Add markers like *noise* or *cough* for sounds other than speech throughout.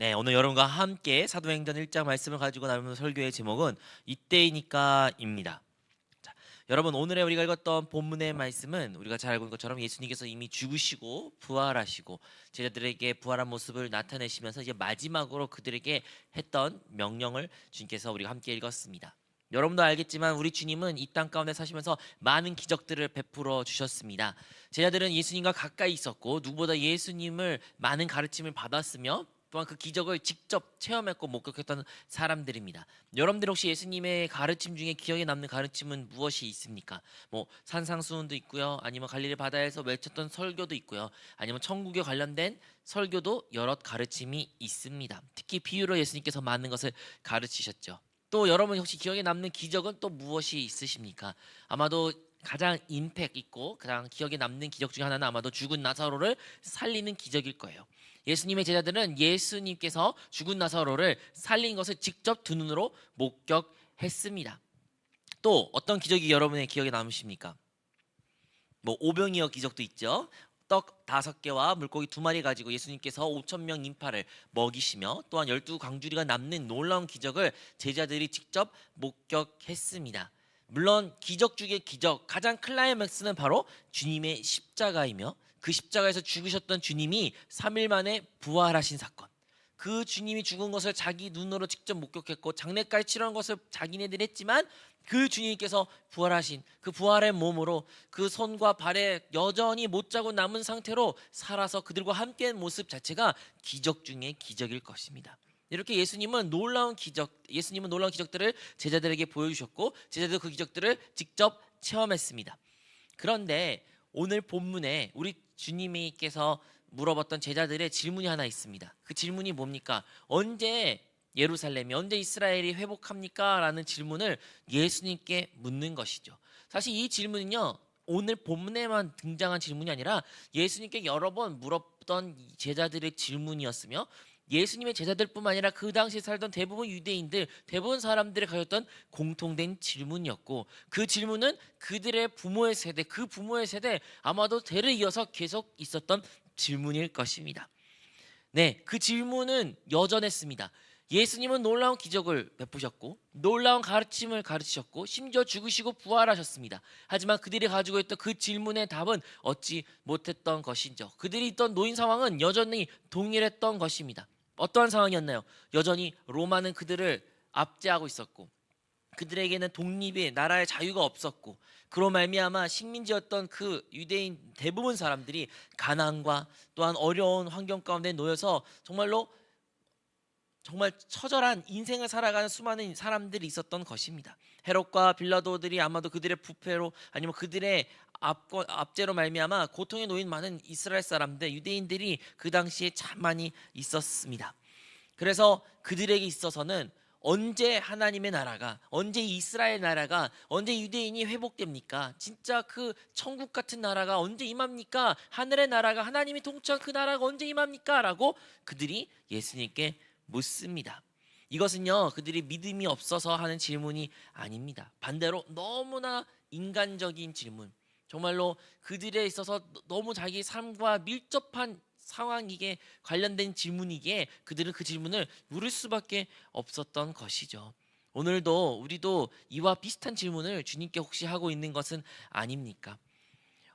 네, 오늘 여러분과 함께 사도행전 1장 말씀을 가지고 나누는 설교의 제목은 이때이니까입니다. 자, 여러분 오늘의 우리가 읽었던 본문의 말씀은 우리가 잘 알고 있는 것처럼 예수님께서 이미 죽으시고 부활하시고 제자들에게 부활한 모습을 나타내시면서 이제 마지막으로 그들에게 했던 명령을 주님께서 우리가 함께 읽었습니다. 여러분도 알겠지만 우리 주님은 이 땅 가운데 사시면서 많은 기적들을 베풀어 주셨습니다. 제자들은 예수님과 가까이 있었고 누구보다 예수님을 많은 가르침을 받았으며 또한 그 기적을 직접 체험했고 목격했던 사람들입니다. 여러분들 혹시 예수님의 가르침 중에 기억에 남는 가르침은 무엇이 있습니까? 뭐 산상수훈도 있고요. 아니면 갈릴리 바다에서 외쳤던 설교도 있고요. 아니면 천국에 관련된 설교도 여러 가르침이 있습니다. 특히 비유로 예수님께서 많은 것을 가르치셨죠. 또 여러분 혹시 기억에 남는 기적은 또 무엇이 있으십니까? 아마도 가장 임팩 있고 가장 기억에 남는 기적 중에 하나는 아마도 죽은 나사로를 살리는 기적일 거예요. 예수님의 제자들은 예수님께서 죽은 나사로를 살린 것을 직접 두 눈으로 목격했습니다. 또 어떤 기적이 여러분의 기억에 남으십니까? 뭐 오병이어 기적도 있죠. 떡 다섯 개와 물고기 두 마리 가지고 예수님께서 5천 명 인파를 먹이시며 또한 열두 광주리가 남는 놀라운 기적을 제자들이 직접 목격했습니다. 물론 기적 중에 기적 가장 클라이맥스는 바로 주님의 십자가이며 그 십자가에서 죽으셨던 주님이 3일 만에 부활하신 사건. 그 주님이 죽은 것을 자기 눈으로 직접 목격했고 장례까지 치러한 것을 자기네들이 했지만 그 주님께서 부활하신 그 부활의 몸으로 그 손과 발에 여전히 못 자고 남은 상태로 살아서 그들과 함께한 모습 자체가 기적 중의 기적일 것입니다. 이렇게 예수님은 놀라운 기적, 예수님은 놀라운 기적들을 제자들에게 보여주셨고 제자들 그 기적들을 직접 체험했습니다. 그런데 오늘 본문에 우리 주님께서 물어봤던 제자들의 질문이 하나 있습니다. 그 질문이 뭡니까? 언제 예루살렘이 언제 이스라엘이 회복합니까? 라는 질문을 예수님께 묻는 것이죠. 사실 이 질문은요. 오늘 본문에만 등장한 질문이 아니라 예수님께 여러 번 물었던 제자들의 질문이었으며 예수님의 제자들뿐만 아니라 그 당시에 살던 대부분 유대인들, 대부분 사람들이 가졌던 공통된 질문이었고 그 질문은 그들의 부모의 세대, 그 부모의 세대 아마도 대를 이어서 계속 있었던 질문일 것입니다. 네, 그 질문은 여전했습니다. 예수님은 놀라운 기적을 베푸셨고 놀라운 가르침을 가르치셨고 심지어 죽으시고 부활하셨습니다. 하지만 그들이 가지고 있던 그 질문의 답은 얻지 못했던 것이죠. 그들이 있던 노인 상황은 여전히 동일했던 것입니다. 어떠한 상황이었나요? 여전히 로마는 그들을 압제하고 있었고 그들에게는 독립의 나라의 자유가 없었고 그로 말미암아 식민지였던 그 유대인 대부분 사람들이 가난과 또한 어려운 환경 가운데 놓여서 정말로 정말 처절한 인생을 살아가는 수많은 사람들이 있었던 것입니다. 헤롯과 빌라도들이 아마도 그들의 부패로 아니면 그들의 압권, 압제로 말미암아 고통에 놓인 많은 이스라엘 사람들 유대인들이 그 당시에 참 많이 있었습니다. 그래서 그들에게 있어서는 언제 하나님의 나라가 언제 이스라엘 나라가 언제 유대인이 회복됩니까? 진짜 그 천국 같은 나라가 언제 임합니까? 하늘의 나라가 하나님이 통치한 그 나라가 언제 임합니까? 라고 그들이 예수님께 묻습니다. 이것은요 그들이 믿음이 없어서 하는 질문이 아닙니다. 반대로 너무나 인간적인 질문, 정말로 그들에 있어서 너무 자기 삶과 밀접한 상황이게 관련된 질문이기에 그들은 그 질문을 물을 수밖에 없었던 것이죠. 오늘도 우리도 이와 비슷한 질문을 주님께 혹시 하고 있는 것은 아닙니까?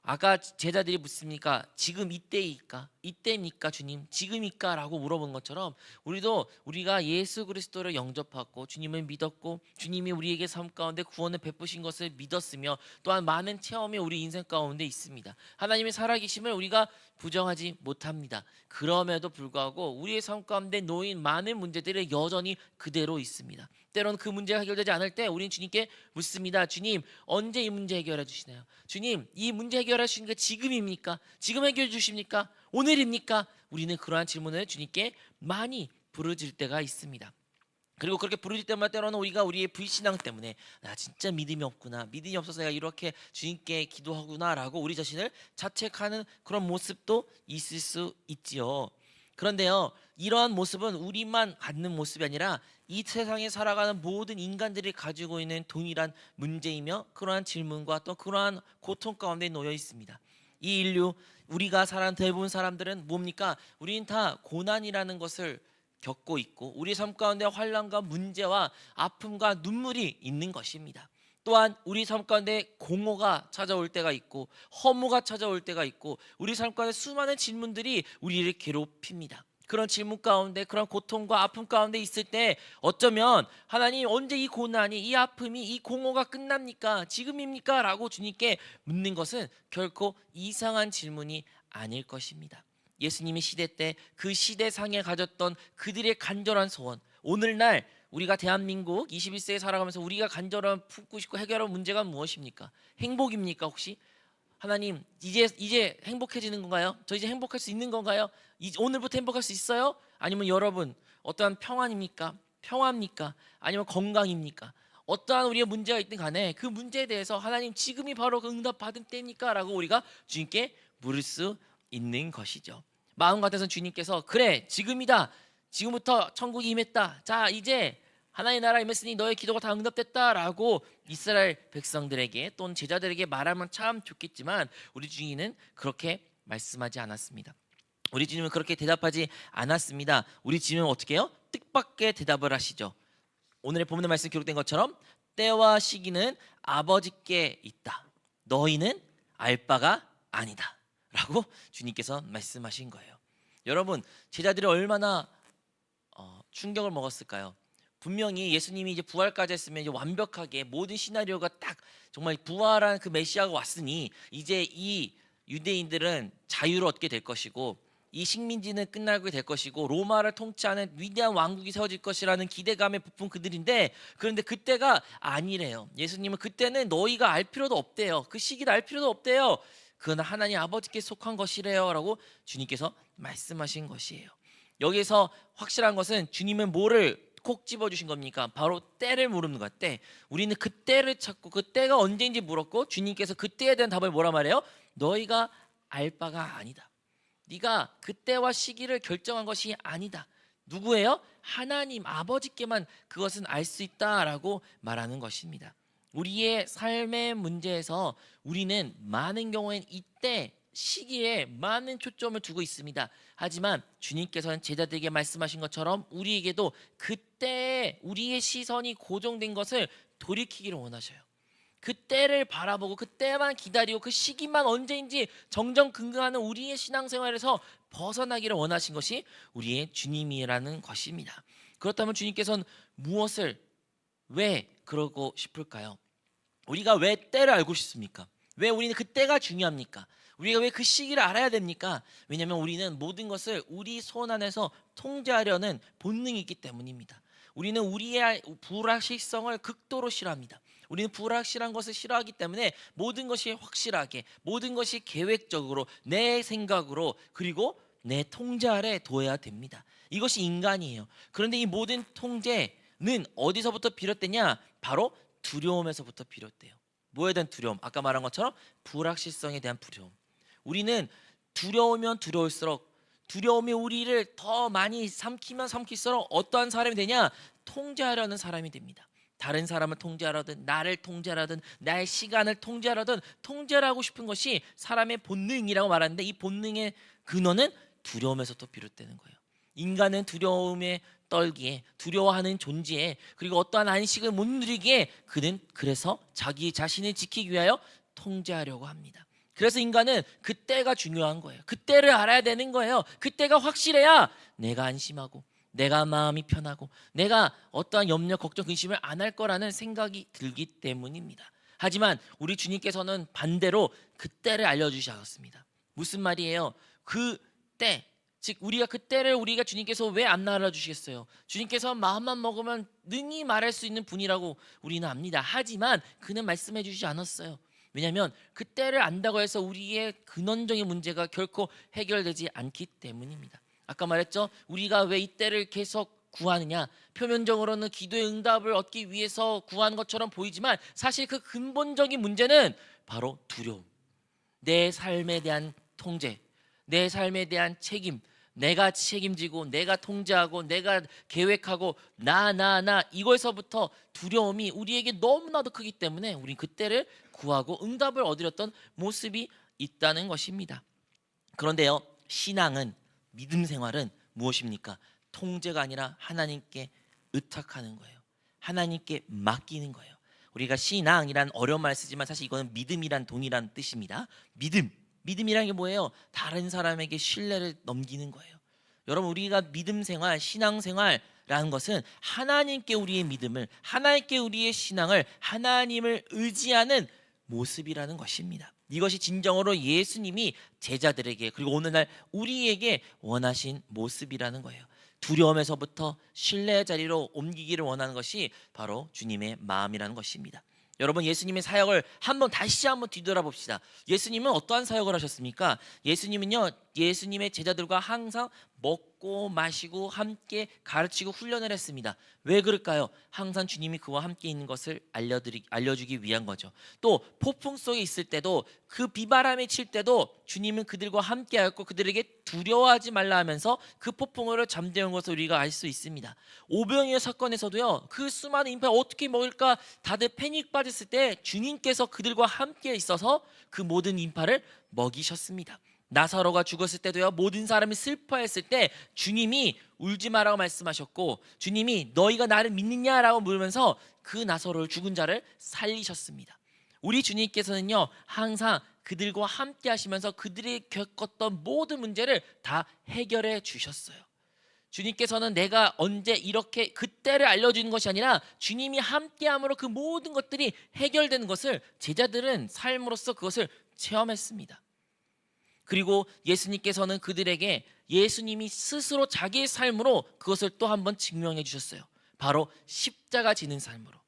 아까 제자들이 묻습니까? 지금 이때일까? 이때입니까, 주님? 지금일까? 라고 물어본 것처럼 우리도 우리가 예수 그리스도를 영접하고 주님을 믿었고 주님이 우리에게 삶 가운데 구원을 베푸신 것을 믿었으며 또한 많은 체험이 우리 인생 가운데 있습니다. 하나님의 살아계심을 우리가 부정하지 못합니다. 그럼에도 불구하고 우리의 삶 가운데 놓인 많은 문제들이 여전히 그대로 있습니다. 때로는 그 문제가 해결되지 않을 때 우리는 주님께 묻습니다. 주님, 언제 이 문제 해결해 주시나요? 주님, 이 문제 해결해 주시는 게 지금입니까? 지금 해결해 주십니까? 오늘입니까? 우리는 그러한 질문을 주님께 많이 부르질 때가 있습니다. 그리고 그렇게 부르질 때마다 때로는 우리가 우리의 불신앙 때문에 나 진짜 믿음이 없구나 믿음이 없어서 내가 이렇게 주님께 기도하구나라고 우리 자신을 자책하는 그런 모습도 있을 수 있지요. 그런데요 이러한 모습은 우리만 갖는 모습이 아니라 이 세상에 살아가는 모든 인간들이 가지고 있는 동일한 문제이며 그러한 질문과 또 그러한 고통 가운데 놓여 있습니다. 이 인류 우리가 살아가는 대부분 사람들은 뭡니까? 우리는 다 고난이라는 것을 겪고 있고 우리 삶 가운데 환란과 문제와 아픔과 눈물이 있는 것입니다. 또한 우리 삶 가운데 공허가 찾아올 때가 있고 허무가 찾아올 때가 있고 우리 삶 가운데 수많은 질문들이 우리를 괴롭힙니다. 그런 질문 가운데 그런 고통과 아픔 가운데 있을 때 어쩌면 하나님 언제 이 고난이 이 아픔이 이 공허가 끝납니까? 지금입니까? 라고 주님께 묻는 것은 결코 이상한 질문이 아닐 것입니다. 예수님이 시대 때 그 시대상에 가졌던 그들의 간절한 소원 오늘날 우리가 대한민국 21세에 살아가면서 우리가 간절한 품고 싶고 해결할 문제가 무엇입니까? 행복입니까 혹시? 하나님 이제 이제 행복해지는 건가요? 저 이제 행복할 수 있는 건가요? 이제 오늘부터 행복할 수 있어요? 아니면 여러분 어떠한 평안입니까? 평화입니까? 아니면 건강입니까? 어떠한 우리의 문제가 있든 간에 그 문제에 대해서 하나님 지금이 바로 그 응답 받은 때입니까?라고 우리가 주님께 물을 수 있는 것이죠. 마음 같아서 주님께서 그래 지금이다. 지금부터 천국이 임했다. 자 이제 하나님 나라 임했으니 너의 기도가 다 응답됐다라고 이스라엘 백성들에게 또는 제자들에게 말하면 참 좋겠지만 우리 주님은 그렇게 말씀하지 않았습니다. 우리 주님은 그렇게 대답하지 않았습니다. 우리 주님은 어떻게 해요? 뜻밖의 대답을 하시죠. 오늘의 본문의 말씀 기록된 것처럼 때와 시기는 아버지께 있다. 너희는 알 바가 아니다. 라고 주님께서 말씀하신 거예요. 여러분 제자들이 얼마나 어, 충격을 먹었을까요? 분명히 예수님이 이제 부활까지 했으면 이제 완벽하게 모든 시나리오가 딱 정말 부활한 그 메시아가 왔으니 이제 이 유대인들은 자유를 얻게 될 것이고 이 식민지는 끝나게 될 것이고 로마를 통치하는 위대한 왕국이 세워질 것이라는 기대감에 부푼 그들인데 그런데 그때가 아니래요. 예수님은 그때는 너희가 알 필요도 없대요. 그 시기를 알 필요도 없대요. 그건 하나님 아버지께 속한 것이래요라고 주님께서 말씀하신 것이에요. 여기서 확실한 것은 주님은 뭐를 콕 집어 주신 겁니까? 바로 때를 물는 것. 때. 우리는 그 때를 찾고 그 때가 언제인지 물었고 주님께서 그 때에 대한 답을 뭐라 말해요? 너희가 알 바가 아니다. 네가 그 때와 시기를 결정한 것이 아니다. 누구예요? 하나님 아버지께만 그것은 알 수 있다라고 말하는 것입니다. 우리의 삶의 문제에서 우리는 많은 경우엔 이때 시기에 많은 초점을 두고 있습니다. 하지만 주님께서는 제자들에게 말씀하신 것처럼 우리에게도 그때 우리의 시선이 고정된 것을 돌이키기를 원하셔요. 그때를 바라보고 그때만 기다리고 그 시기만 언제인지 정정긍긍하는 우리의 신앙생활에서 벗어나기를 원하신 것이 우리의 주님이라는 것입니다. 그렇다면 주님께서는 무엇을 왜 그러고 싶을까요? 우리가 왜 때를 알고 싶습니까? 왜 우리는 그때가 중요합니까? 우리가 왜 그 시기를 알아야 됩니까? 왜냐하면 우리는 모든 것을 우리 손 안에서 통제하려는 본능이 있기 때문입니다. 우리는 우리의 불확실성을 극도로 싫어합니다. 우리는 불확실한 것을 싫어하기 때문에 모든 것이 확실하게, 모든 것이 계획적으로 내 생각으로 그리고 내 통제 아래 둬야 됩니다. 이것이 인간이에요. 그런데 이 모든 통제는 어디서부터 비롯되냐? 바로 두려움에서부터 비롯돼요. 뭐에 대한 두려움? 아까 말한 것처럼 불확실성에 대한 두려움. 우리는 두려우면 두려울수록 두려움이 우리를 더 많이 삼키면 삼킬수록 어떠한 사람이 되냐? 통제하려는 사람이 됩니다. 다른 사람을 통제하라든 나를 통제하라든 나의 시간을 통제하라든 통제를 하고 싶은 것이 사람의 본능이라고 말하는데 이 본능의 근원은 두려움에서 또 비롯되는 거예요. 인간은 두려움에 떨기에 두려워하는 존재에 그리고 어떠한 안식을 못 누리기에 그는 그래서 자기 자신을 지키기 위하여 통제하려고 합니다. 그래서 인간은 그때가 중요한 거예요. 그때를 알아야 되는 거예요. 그때가 확실해야 내가 안심하고 내가 마음이 편하고 내가 어떠한 염려, 걱정, 근심을 안 할 거라는 생각이 들기 때문입니다. 하지만 우리 주님께서는 반대로 그때를 알려주셨습니다. 무슨 말이에요? 그 때, 즉 우리가 그때를 우리가 주님께서 왜 안 알려주시겠어요? 주님께서 마음만 먹으면 능히 말할 수 있는 분이라고 우리는 압니다. 하지만 그는 말씀해 주시지 않았어요. 왜냐하면 그때를 안다고 해서 우리의 근원적인 문제가 결코 해결되지 않기 때문입니다. 아까 말했죠. 우리가 왜 이때를 계속 구하느냐? 표면적으로는 기도의 응답을 얻기 위해서 구하는 것처럼 보이지만 사실 그 근본적인 문제는 바로 두려움. 내 삶에 대한 통제, 내 삶에 대한 책임, 내가 책임지고 내가 통제하고 내가 계획하고 나 나 나 이거에서부터 두려움이 우리에게 너무나도 크기 때문에 우린 그때를 구하고 응답을 얻으렸던 모습이 있다는 것입니다. 그런데요, 신앙은 믿음 생활은 무엇입니까? 통제가 아니라 하나님께 의탁하는 거예요. 하나님께 맡기는 거예요. 우리가 신앙이란 어려운 말 쓰지만 사실 이거는 믿음이란 동일한 뜻입니다. 믿음. 믿음이란 게 뭐예요? 다른 사람에게 신뢰를 넘기는 거예요. 여러분 우리가 믿음 생활, 신앙 생활라는 것은 하나님께 우리의 믿음을, 하나님께 우리의 신앙을, 하나님을 의지하는 모습이라는 것입니다. 이것이 진정으로 예수님이 제자들에게 그리고 오늘날 우리에게 원하신 모습이라는 거예요. 두려움에서부터 신뢰의 자리로 옮기기를 원하는 것이 바로 주님의 마음이라는 것입니다. 여러분 예수님의 사역을 한번 다시 한번 뒤돌아봅시다. 예수님은 어떠한 사역을 하셨습니까? 예수님은요 예수님의 제자들과 항상 먹고 마시고 함께 가르치고 훈련을 했습니다. 왜 그럴까요? 항상 주님이 그와 함께 있는 것을 알려드리 알려주기 위한 거죠. 또 폭풍 속에 있을 때도 그 비바람이 칠 때도 주님은 그들과 함께 하였고 그들에게 두려워하지 말라 하면서 그 폭풍을 잠재운 것을 우리가 알 수 있습니다. 오병이어 사건에서도요 그 수많은 인파 어떻게 먹을까 다들 패닉 빠졌을 때 주님께서 그들과 함께 있어서 그 모든 인파를 먹이셨습니다. 나사로가 죽었을 때도요 모든 사람이 슬퍼했을 때 주님이 울지 마라고 말씀하셨고 주님이 너희가 나를 믿느냐라고 물으면서 그 나사로를 죽은 자를 살리셨습니다. 우리 주님께서는요 항상 그들과 함께 하시면서 그들이 겪었던 모든 문제를 다 해결해 주셨어요. 주님께서는 내가 언제 이렇게 그때를 알려주는 것이 아니라 주님이 함께함으로 그 모든 것들이 해결되는 것을 제자들은 삶으로서 그것을 체험했습니다. 그리고 예수님께서는 그들에게 예수님이 스스로 자기의 삶으로 그것을 또 한번 증명해 주셨어요. 바로 십자가 지는 삶으로.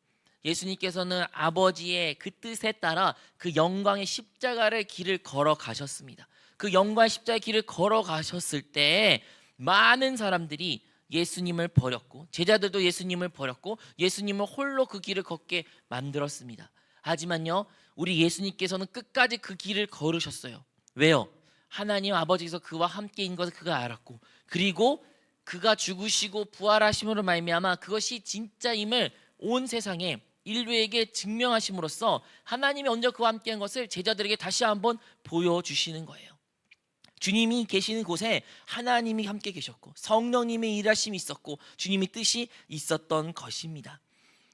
예수님께서는 아버지의 그 뜻에 따라 그 영광의 십자가를 길을 걸어 가셨습니다. 그 영광의 십자가의 길을 걸어 가셨을 때 많은 사람들이 예수님을 버렸고 제자들도 예수님을 버렸고 예수님을 홀로 그 길을 걷게 만들었습니다. 하지만요, 우리 예수님께서는 끝까지 그 길을 걸으셨어요. 왜요? 하나님 아버지께서 그와 함께인 것을 그가 알았고 그리고 그가 죽으시고 부활하심으로 말미암아 그것이 진짜임을 온 세상에 인류에게 증명하심으로써 하나님이 언제 그와 함께한 것을 제자들에게 다시 한번 보여주시는 거예요. 주님이 계시는 곳에 하나님이 함께 계셨고 성령님의 일하심이 있었고 주님의 뜻이 있었던 것입니다.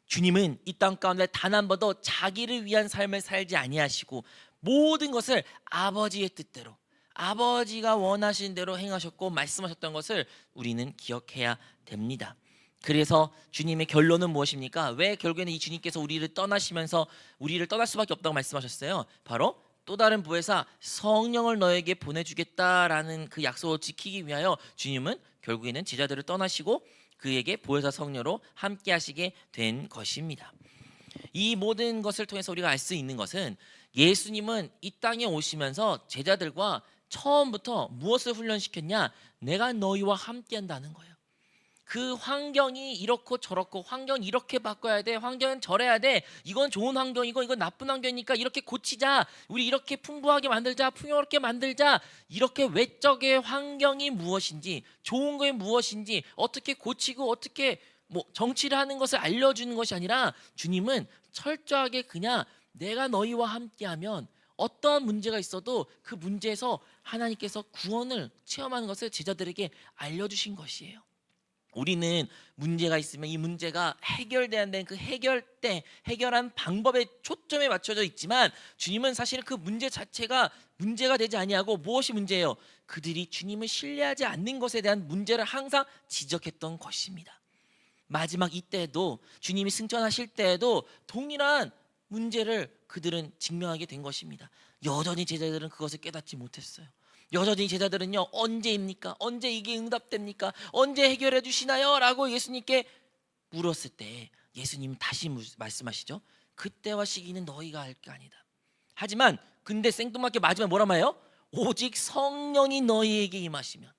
주님은 이 땅 가운데 단 한 번도 자기를 위한 삶을 살지 아니하시고 모든 것을 아버지의 뜻대로 아버지가 원하신 대로 행하셨고 말씀하셨던 것을 우리는 기억해야 됩니다. 그래서 주님의 결론은 무엇입니까? 왜 결국에는 이 주님께서 우리를 떠나시면서 우리를 떠날 수밖에 없다고 말씀하셨어요? 바로 또 다른 부회사 성령을 너에게 보내주겠다라는 그 약속을 지키기 위하여 주님은 결국에는 제자들을 떠나시고 그에게 보혜사 성녀로 함께 하시게 된 것입니다. 이 모든 것을 통해서 우리가 알 수 있는 것은 예수님은 이 땅에 오시면서 제자들과 처음부터 무엇을 훈련시켰냐? 내가 너희와 함께 한다는 거예요. 그 환경이 이렇고 저렇고 환경 이렇게 바꿔야 돼 환경은 저래야 돼 이건 좋은 환경이고 이건 나쁜 환경이니까 이렇게 고치자 우리 이렇게 풍부하게 만들자 풍요롭게 만들자 이렇게 외적의 환경이 무엇인지 좋은 거에 무엇인지 어떻게 고치고 어떻게 뭐 정치를 하는 것을 알려 주는 것이 아니라 주님은 철저하게 그냥 내가 너희와 함께하면 어떠한 문제가 있어도 그 문제에서 하나님께서 구원을 체험하는 것을 제자들에게 알려주신 것이에요. 우리는 문제가 있으면 이 문제가 해결돼야 되는 그 해결 때 해결한 방법에 초점에 맞춰져 있지만 주님은 사실 그 문제 자체가 문제가 되지 아니하고 무엇이 문제예요? 그들이 주님을 신뢰하지 않는 것에 대한 문제를 항상 지적했던 것입니다. 마지막 이때에도 주님이 승천하실 때에도 동일한 문제를 그들은 직면하게 된 것입니다. 여전히 제자들은 그것을 깨닫지 못했어요. 여전히 제자들은요 언제입니까? 언제 이게 응답됩니까? 언제 해결해 주시나요? 라고 예수님께 물었을 때 예수님 다시 말씀하시죠. 그때와 시기는 너희가 알 게 아니다. 하지만 근데 생뚱맞게 마지막 뭐라 말해요? 오직 성령이 너희에게 임하시면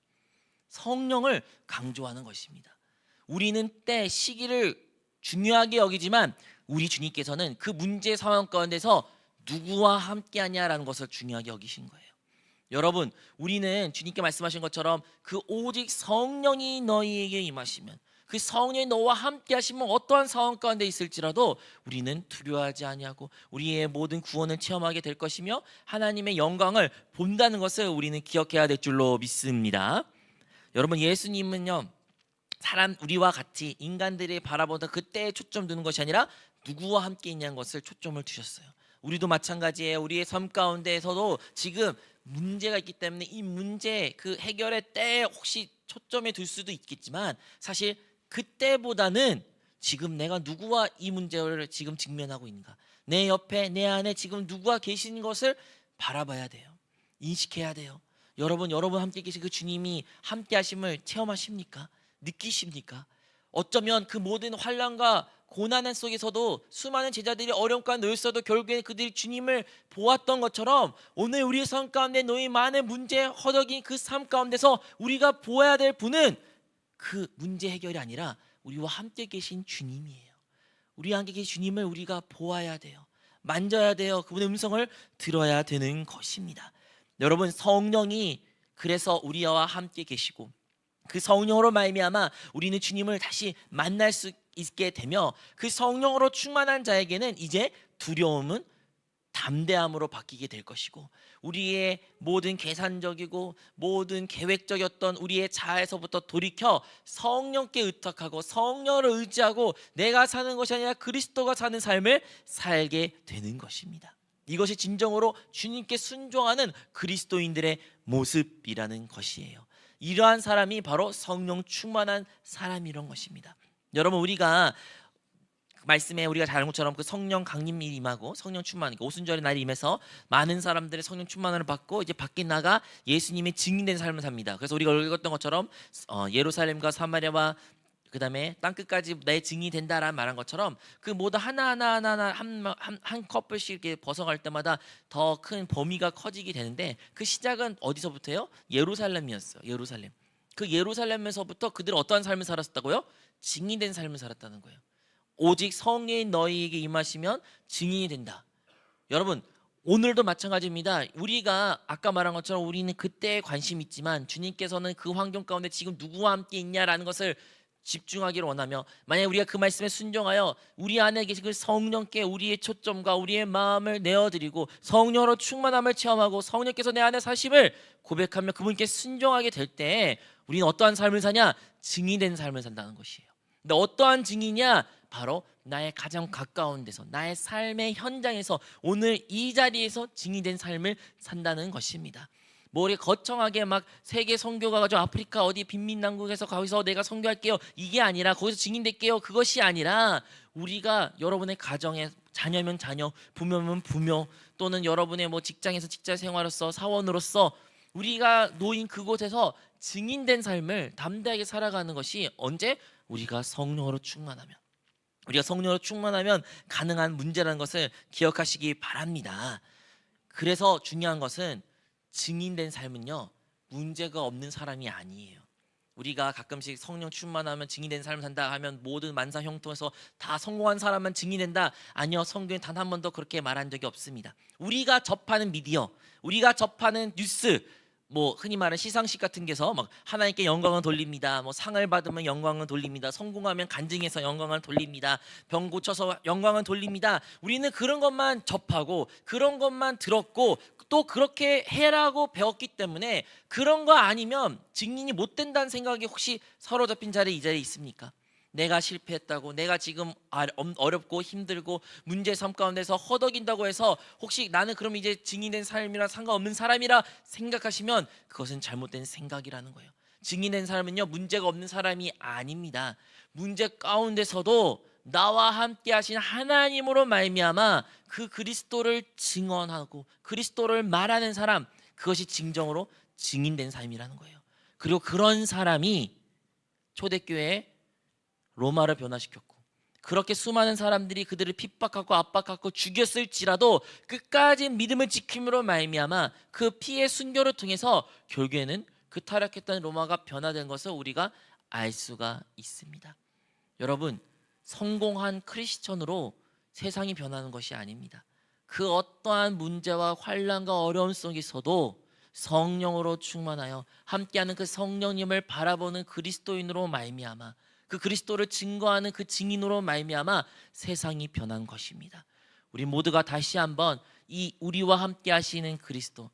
성령을 강조하는 것입니다. 우리는 때 시기를 중요하게 여기지만 우리 주님께서는 그 문제 상황 가운데서 누구와 함께하냐라는 것을 중요하게 여기신 거예요. 여러분, 우리는 주님께 말씀하신 것처럼 그 오직 성령이 너희에게 임하시면 그 성령이 너와 함께 하시면 어떠한 상황 가운데 있을지라도 우리는 두려워하지 아니하고 우리의 모든 구원을 체험하게 될 것이며 하나님의 영광을 본다는 것을 우리는 기억해야 될 줄로 믿습니다. 여러분 예수님은요 사람 우리와 같이 인간들이 바라보던 그때에 초점 두는 것이 아니라 누구와 함께 있냐는 것을 초점을 두셨어요. 우리도 마찬가지예요. 우리의 삶 가운데에서도 지금 문제가 있기 때문에 이 문제 그 해결의 때에 혹시 초점에 둘 수도 있겠지만 사실 그때보다는 지금 내가 누구와 이 문제를 지금 직면하고 있는가 내 옆에 내 안에 지금 누구와 계신 것을 바라봐야 돼요. 인식해야 돼요. 여러분 여러분 함께 계신 그 주님이 함께 하심을 체험하십니까? 느끼십니까? 어쩌면 그 모든 환란과 고난 속에서도 수많은 제자들이 어려움 가운데 놓였어도 결국에 그들이 주님을 보았던 것처럼 오늘 우리의 삶 가운데 놓인 많은 문제 허덕인 그 삶 가운데서 우리가 보아야 될 분은 그 문제 해결이 아니라 우리와 함께 계신 주님이에요. 우리와 함께 계신 주님을 우리가 보아야 돼요. 만져야 돼요. 그분의 음성을 들어야 되는 것입니다. 여러분 성령이 그래서 우리와 함께 계시고 그 성령으로 말미암아 우리는 주님을 다시 만날 수 있게 되며 그 성령으로 충만한 자에게는 이제 두려움은 담대함으로 바뀌게 될 것이고 우리의 모든 계산적이고 모든 계획적이었던 우리의 자아에서부터 돌이켜 성령께 의탁하고 성령을 의지하고 내가 사는 것이 아니라 그리스도가 사는 삶을 살게 되는 것입니다. 이것이 진정으로 주님께 순종하는 그리스도인들의 모습이라는 것이에요. 이러한 사람이 바로 성령 충만한 사람이란 것입니다. 여러분 우리가 말씀에 우리가 잘 아는 것처럼 그 성령 강림이 임하고 성령 충만, 그 오순절의 날이 임해서 많은 사람들의 성령 충만을 받고 이제 밖에 나가 예수님의 증인된 삶을 삽니다. 그래서 우리가 읽었던 것처럼 어, 예루살렘과 사마리아와 그 다음에 땅 끝까지 내 증인이 된다라는 말한 것처럼 그 모두 하나 하나 하나 하나 한한 한 커플씩 이렇게 벗어갈 때마다 더 큰 범위가 커지게 되는데 그 시작은 어디서부터요? 예루살렘이었어요. 예루살렘. 그 예루살렘에서부터 그들은 어떠한 삶을 살았다고요? 증인 된 삶을 살았다는 거예요. 오직 성령이 너희에게 임하시면 증인이 된다. 여러분 오늘도 마찬가지입니다. 우리가 아까 말한 것처럼 우리는 그때에 관심 있지만 주님께서는 그 환경 가운데 지금 누구와 함께 있냐라는 것을 집중하기를 원하며 만약 우리가 그 말씀에 순종하여 우리 안에 계신 그 성령께 우리의 초점과 우리의 마음을 내어드리고 성령으로 충만함을 체험하고 성령께서 내 안에 사심을 고백하며 그분께 순종하게 될 때 우리는 어떠한 삶을 사냐 증인된 삶을 산다는 것이에요. 근데 어떠한 증인이냐? 바로 나의 가장 가까운 데서 나의 삶의 현장에서 오늘 이 자리에서 증인된 삶을 산다는 것입니다. 뭐 이렇게 거창하게 막 세계 선교가 가지고 아프리카 어디 빈민 남국에서 거기서 내가 선교할게요. 이게 아니라 거기서 증인될게요. 그것이 아니라 우리가 여러분의 가정에 자녀면 자녀 부모면 부모 또는 여러분의 뭐 직장에서 직장 생활로서 사원으로서 우리가 놓인 그곳에서 증인된 삶을 담대하게 살아가는 것이 언제 우리가 성령으로 충만하면 우리가 성령으로 충만하면 가능한 문제라는 것을 기억하시기 바랍니다. 그래서 중요한 것은 증인된 삶은요 문제가 없는 사람이 아니에요. 우리가 가끔씩 성령 충만하면 증인된 삶을 산다 하면 모든 만사 형통에서 다 성공한 사람만 증인된다 아니요 성경에 단 한 번도 그렇게 말한 적이 없습니다. 우리가 접하는 미디어, 우리가 접하는 뉴스, 뭐 흔히 말하는 시상식 같은 게서 막 하나님께 영광을 돌립니다. 뭐 상을 받으면 영광을 돌립니다. 성공하면 간증해서 영광을 돌립니다. 병 고쳐서 영광을 돌립니다. 우리는 그런 것만 접하고 그런 것만 들었고 또 그렇게 해라고 배웠기 때문에 그런 거 아니면 증인이 못 된다는 생각이 혹시 사로잡힌 자리에 이 자리에 있습니까? 내가 실패했다고 내가 지금 아- 엄- 어렵고 힘들고 문제 삶 가운데서 허덕인다고 해서 혹시 나는 그럼 이제 증인된 삶이랑 상관없는 사람이라 생각하시면 그것은 잘못된 생각이라는 거예요. 증인된 사람은요 문제가 없는 사람이 아닙니다. 문제 가운데서도 나와 함께 하신 하나님으로 말미암아 그 그리스도를 증언하고 그리스도를 말하는 사람 그것이 진정으로 증인된 삶이라는 거예요. 그리고 그런 사람이 초대교회에 로마를 변화시켰고 그렇게 수많은 사람들이 그들을 핍박하고 압박하고 죽였을지라도 끝까지 믿음을 지킴으로 말미암아 그 피의 순교를 통해서 결국에는 그 타락했던 로마가 변화된 것을 우리가 알 수가 있습니다. 여러분 성공한 크리스천으로 세상이 변하는 것이 아닙니다. 그 어떠한 문제와 환란과 어려움 속에서도 성령으로 충만하여 함께하는 그 성령님을 바라보는 그리스도인으로 말미암아 그 그리스도를 증거하는 그 증인으로 말미암아 세상이 변한 것입니다. 우리 모두가 다시 한번 이 우리와 함께 하시는 그리스도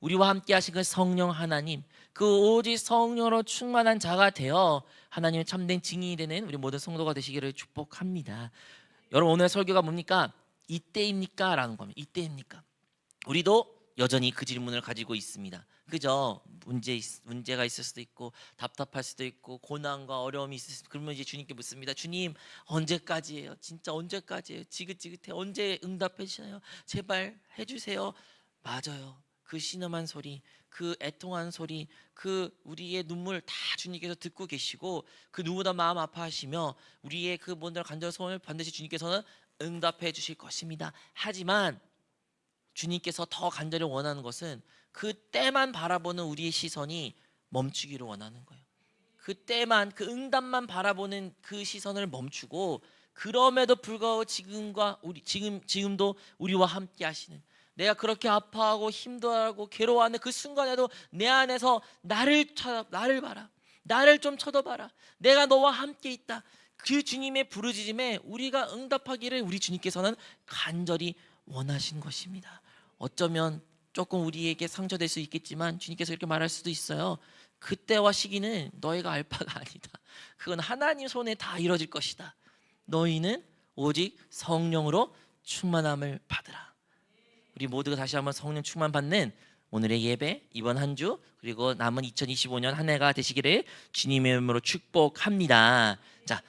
우리와 함께 하신 그 성령 하나님 그 오직 성령으로 충만한 자가 되어 하나님의 참된 증인이 되는 우리 모든 성도가 되시기를 축복합니다. 여러분 오늘 설교가 뭡니까? 이때입니까? 라는 겁니다. 이때입니까? 우리도 여전히 그 질문을 가지고 있습니다. 그죠? 문제 있- 문제가 있을 수도 있고 답답할 수도 있고 고난과 어려움이 있을 수도 그러면 이제 주님께 묻습니다. 주님 언제까지예요? 진짜 언제까지예요? 지긋지긋해 언제 응답해 주시나요? 제발 해주세요. 맞아요. 그 신음한 소리, 그 애통한 소리, 그 우리의 눈물 다 주님께서 듣고 계시고 그 누구보다 마음 아파하시며 우리의 그 모든 간절한 소원을 반드시 주님께서는 응답해 주실 것입니다. 하지만 주님께서 더 간절히 원하는 것은 그 때만 바라보는 우리의 시선이 멈추기를 원하는 거예요. 그 때만 그 응답만 바라보는 그 시선을 멈추고 그럼에도 불구하고 지금과 우리 지금 지금도 우리와 함께 하시는 내가 그렇게 아파하고 힘들어하고 괴로워하는 그 순간에도 내 안에서 나를 쳐 나를 봐라. 나를 좀 쳐다봐라. 내가 너와 함께 있다. 그 주님의 부르짖음에 우리가 응답하기를 우리 주님께서는 간절히 원하신 것입니다. 어쩌면 조금 우리에게 상처될 수 있겠지만 주님께서 이렇게 말할 수도 있어요. 그때와 시기는 너희가 알 바가 *laughs* 아니다. 그건 하나님 손에 다 이루어질 것이다. 너희는 오직 성령으로 충만함을 받으라. 우리 모두가 다시 한번 성령 충만 받는 오늘의 예배 이번 한 주 그리고 남은 2025년 한 해가 되시기를 주님의 이름으로 축복합니다. 자